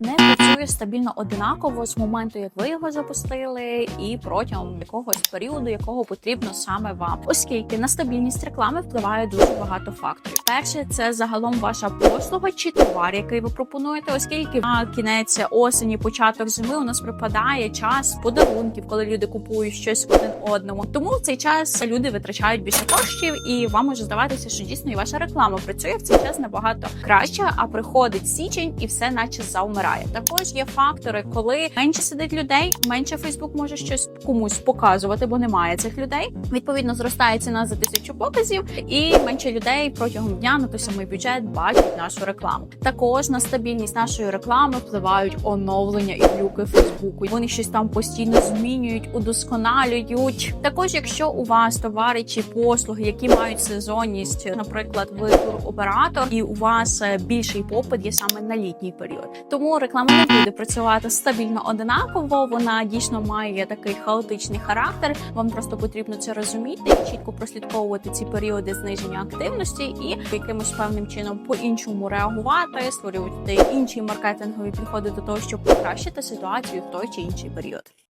не працює стабільно одинаково з моменту, як ви його запустили, і протягом якогось періоду, якого потрібно саме вам, оскільки на стабільність реклами впливає дуже багато факторів. Перше, це загалом ваша послуга чи товар, який ви пропонуєте, оскільки на кінець осені, початок зими у нас припадає час подарунків, коли люди купують щось один одному. Тому в цей час люди витрачають більше коштів, і вам може здаватися, що дійсно і ваша реклама працює в цей час набагато краще. А приходить січень і все, наче завмирає. Також є фактори, коли менше сидить людей, менше Фейсбук може щось комусь показувати, бо немає цих людей. Відповідно, зростає ціна за тисячу показів, і менше людей протягом дня на той самий бюджет бачать нашу рекламу. Також на стабільність нашої реклами впливають оновлення і глюки Фейсбуку. Вони щось там постійно змінюють, удосконалюють. Також, якщо у вас товари чи послуги, які мають сезонність, наприклад, ви туроператор, і у вас е, більший попит є саме на літній період. Тому реклама не буде працювати стабільно одинаково. Вона дійсно має такий хаотичний характер. Вам просто потрібно це розуміти чітко прослідковувати ці періоди зниження активності і якимось певним чином по-іншому реагувати, створювати інші маркетингові підходи до того, щоб покращити ситуацію в той чи інший період.